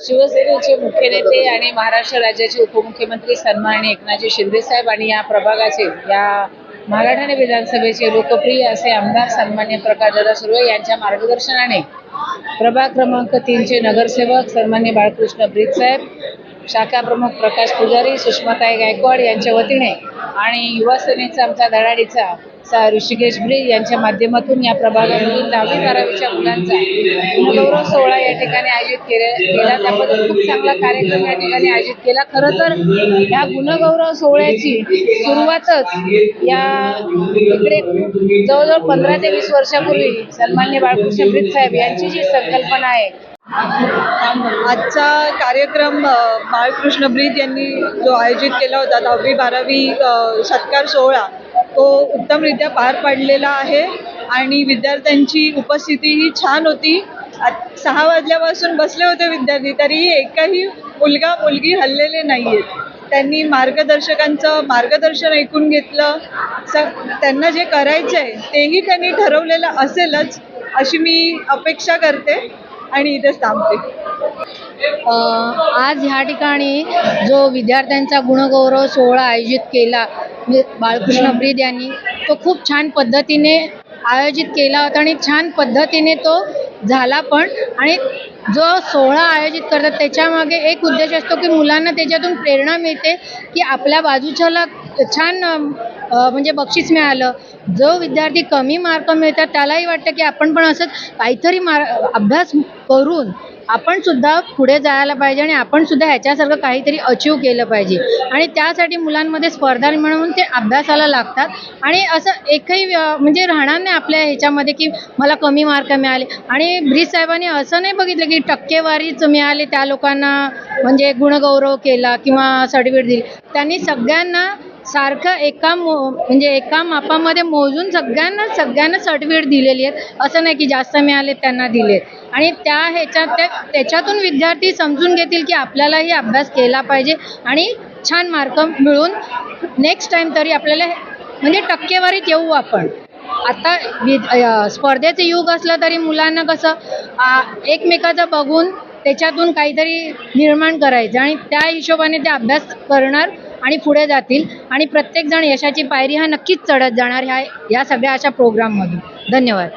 शिवसेनेचे मुख्य नेते आणि महाराष्ट्र राज्याचे उपमुख्यमंत्री सन्माननीय एकनाथजी शिंदे साहेब आणि या प्रभागाचे या मागाठाणे विधानसभेचे लोकप्रिय असे आमदार सन्मान्य प्रकाशदादा सुर्वे यांच्या मार्गदर्शनाने प्रभाग क्रमांक तीनचे नगरसेवक सन्मान्य बाळकृष्ण ब्रीद साहेब शाखा प्रमुख प्रकाश पुजारी सुषमाताई गायकवाड यांच्या वतीने आणि युवा सेनेचा आमचा धडाडीचा सा ऋषिकेश ब्रिज यांच्या माध्यमातून या प्रभागामधील दहावी बारावीच्या मुलांचा गुणगौरव सोहळा या ठिकाणी आयोजित केले केला. त्याबद्दल खूप चांगला कार्यक्रम या ठिकाणी आयोजित केला. खरं तर या गुणगौरव सोहळ्याची सुरुवातच या इकडे जवळजवळ पंधरा ते वीस वर्षापूर्वी सन्मान्य बाळकृष्ण ब्रिज साहेब यांची जी संकल्पना आहे. आजचा कार्यक्रम बाळकृष्ण ब्रीद यांनी जो आयोजित केला होता दहावी बारावी सत्कार सोहळा तो उत्तमरित्या पार पडलेला आहे आणि विद्यार्थ्यांची उपस्थिती ही छान होती. आत- सहा वाजल्यापासून बसले होते विद्यार्थी तरीही एकही मुलगा मुलगी हल्लेले नाही आहेत त्यांनी मार्गदर्शकांचं मार्गदर्शन ऐकून घेतलं. स त्यांना जे करायचं आहे तेही त्यांनी ठरवलेलं असेलच अशी मी अपेक्षा करते आणि इथेच थांबते. आज ह्या ठिकाणी जो विद्यार्थ्यांचा गुणगौरव सोहळा आयोजित केला बाळकृष्ण ब्रीद यांनी तो खूप छान पद्धतीने आयोजित केला होता आणि छान पद्धतीने तो झाला पण. आणि जो सोहळा आयोजित करतात त्याच्यामागे एक उद्देश असतो की मुलांना त्याच्यातून प्रेरणा मिळते की आपल्या बाजूच्याला छान म्हणजे बक्षीस मिळालं. जो विद्यार्थी कमी मार्क मिळतात त्यालाही वाटतं की आपण पण असंच काहीतरी मार अभ्यास करून आपण सुद्धा पुढे जायला पाहिजे आणि आपण सुद्धा ह्याच्यासारखं काहीतरी अचीव केलं पाहिजे. आणि त्यासाठी मुलांमध्ये स्पर्धा म्हणून ते अभ्यासाला लागतात. आणि असं एकही व्य- म्हणजे राहणार नाही आपल्या ह्याच्यामध्ये की मला कमी मार्क मिळाले. आणि ब्रिज साहेबांनी असं नाही बघितलं की टक्केवारीच मिळाली त्या लोकांना म्हणजे गुणगौरव केला किंवा सर्टिफिकेट दिली. त्यांनी सगळ्यांना सारखं एका मो म्हणजे एका मापामध्ये मोजून सगळ्यांना सगळ्यांना सर्टिफिकेट दिलेली आहेत. असं नाही की जास्त मिळाले त्यांना दिले आणि त्या ह्याच्यात त्या त्याच्यातून विद्यार्थी समजून घेतील की आपल्यालाही अभ्यास केला पाहिजे आणि छान मार्क मिळून नेक्स्ट टाईम तरी आपल्याला म्हणजे टक्केवारीत येऊ आपण. आता विद स्पर्धेचं युग असलं तरी मुलांना कसं एकमेकाचं बघून त्याच्यातून काहीतरी निर्माण करायचं आणि त्या हिशोबाने ते अभ्यास करणार आणि पुढे जातील. आणि प्रत्येकजण यशाची पायरी हा नक्कीच चढत जाणार ह्या या सगळ्या अशा प्रोग्राममधून. धन्यवाद.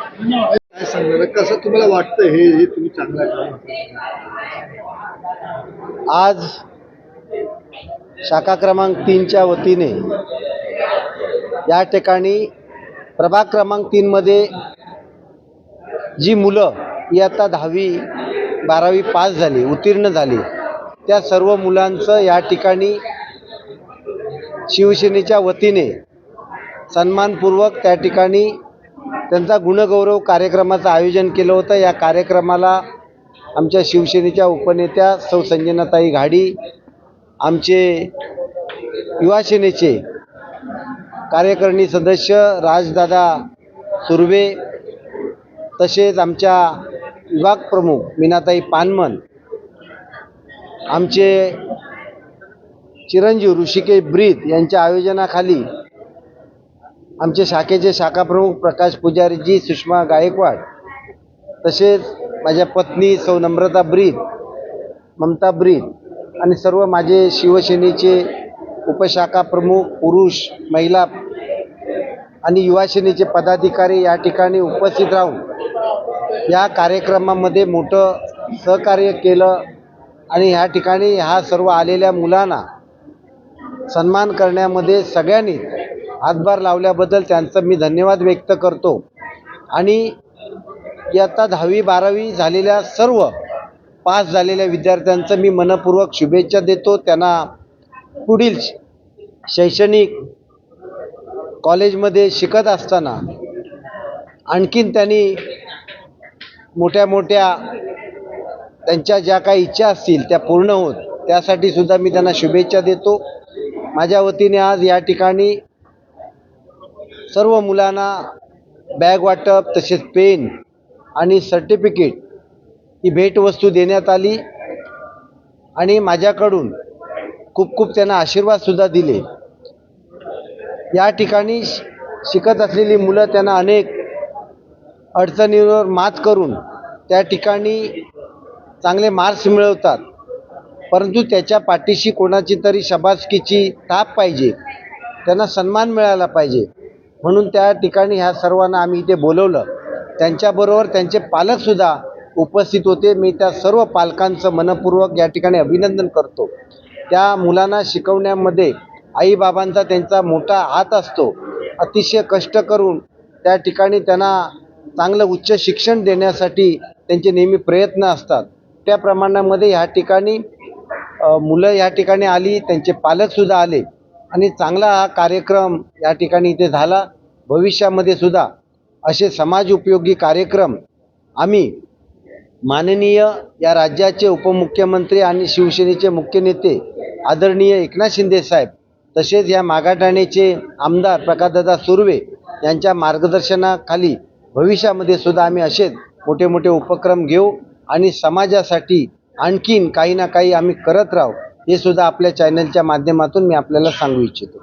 काय सांगणार? कसं तुम्हाला वाटतं हे हे तुम्ही चांगलं आज शाखा क्रमांक तीनच्या वतीने या ठिकाणी प्रभाग क्रमांक तीनमध्ये जी मुलं ही आता दहावी बारावी पास झाली उत्तीर्ण झाली त्या सर्व मुलांचं या ठिकाणी शिवसेनेच्या वतीने सन्मानपूर्वक त्या ठिकाणी त्यांचा गुणगौरव कार्यक्रमाचं आयोजन केलं होतं. या कार्यक्रमाला आमच्या शिवसेनेच्या उपनेत्या सौ संजनाताई घाडी आमचे युवा सेनेचे कार्यकारिणी सदस्य राजदादा सुर्वे तसेच आमच्या विभाग प्रमुख मीनाताई पानमन आमचे चिरंजीव ऋषिकेश ब्रीद यांच्या आयोजनाखाली आमचे शाखेचे शाखाप्रमुख प्रकाश पुजारीजी सुषमा गायकवाड तसेच माझ्या पत्नी सौ नम्रता ब्रीद ममता ब्रीद आणि सर्व माझे शिवसेनेचे उपशाखा प्रमुख पुरुष महिला आणि युवासेनेचे पदाधिकारी या ठिकाणी उपस्थित राहून या कार्यक्रमामध्ये मोठं सहकार्य केलं आणि ह्या ठिकाणी ह्या सर्व आलेल्या मुलांना सन्मान करण्यामध्ये सगळ्यांनी हातभार लावल्याबद्दल त्यांचं मी धन्यवाद व्यक्त करतो. आणि इयत्ता दहावी बारावी झालेल्या सर्व पास झालेल्या विद्यार्थ्यांचं मी मनपूर्वक शुभेच्छा देतो. त्यांना पुढील शैक्षणिक कॉलेजमध्ये शिकत असताना आणखीन त्यांनी मोठ्या मोठ्या त्यांच्या ज्या काही इच्छा असतील त्या पूर्ण होत त्यासाठी सुद्धा मी त्यांना शुभेच्छा देतो. माझ्या वतीने आज या ठिकाणी सर्व मुलांना बॅग वाटप तसेच पेन आणि सर्टिफिकेट ही भेटवस्तू देण्यात आली आणि माझ्याकडून खूप खूप त्यांना आशीर्वादसुद्धा दिले. या ठिकाणी श- शिकत असलेली मुलं त्यांना अनेक अडचणींवर मात करून त्या ठिकाणी चांगले मार्क्स मिळवतात. परंतु त्याच्या पाठीशी कोणाची तरी शबासकीची थाप पाहिजे त्यांना सन्मान मिळाला पाहिजे. म्हणून त्या ठिकाणी ह्या सर्वांना आम्ही इथे बोलवलं. त्यांच्याबरोबर त्यांचे पालकसुद्धा उपस्थित होते. मी त्या सर्व पालकांचं मनपूर्वक या ठिकाणी अभिनंदन करतो. त्या मुलांना शिकवण्यामध्ये आईबाबांचा त्यांचा मोठा हात असतो. अतिशय कष्ट करून त्या ठिकाणी त्यांना चांगलं उच्च शिक्षण देण्यासाठी त्यांचे नेहमी प्रयत्न असतात. त्या प्रमाणामध्ये ह्या ठिकाणी मुलं या ठिकाणी आली त्यांचे पालकसुद्धा आले. आणि चांगला हा कार्यक्रम या ठिकाणी इथे झाला. भविष्यामध्ये सुद्धा असे समाज उपयोगी कार्यक्रम आम्ही माननीय या राज्याचे उपमुख्यमंत्री आणि शिवसेनेचे मुख्य नेते आदरणीय एकनाथ शिंदे साहेब तसेच या मागाठाण्याचे आमदार प्रकाशदादा सुर्वे यांच्या मार्गदर्शनाखाली भविष्यामध्ये सुद्धा आम्ही असेच मोठे मोठे उपक्रम घेऊ आणि समाजासाठी आणखीन काही ना काही आम्ही करत राहू हे सुद्धा आपल्या चॅनलच्या माध्यमातून मी आपल्याला सांगू इच्छितो.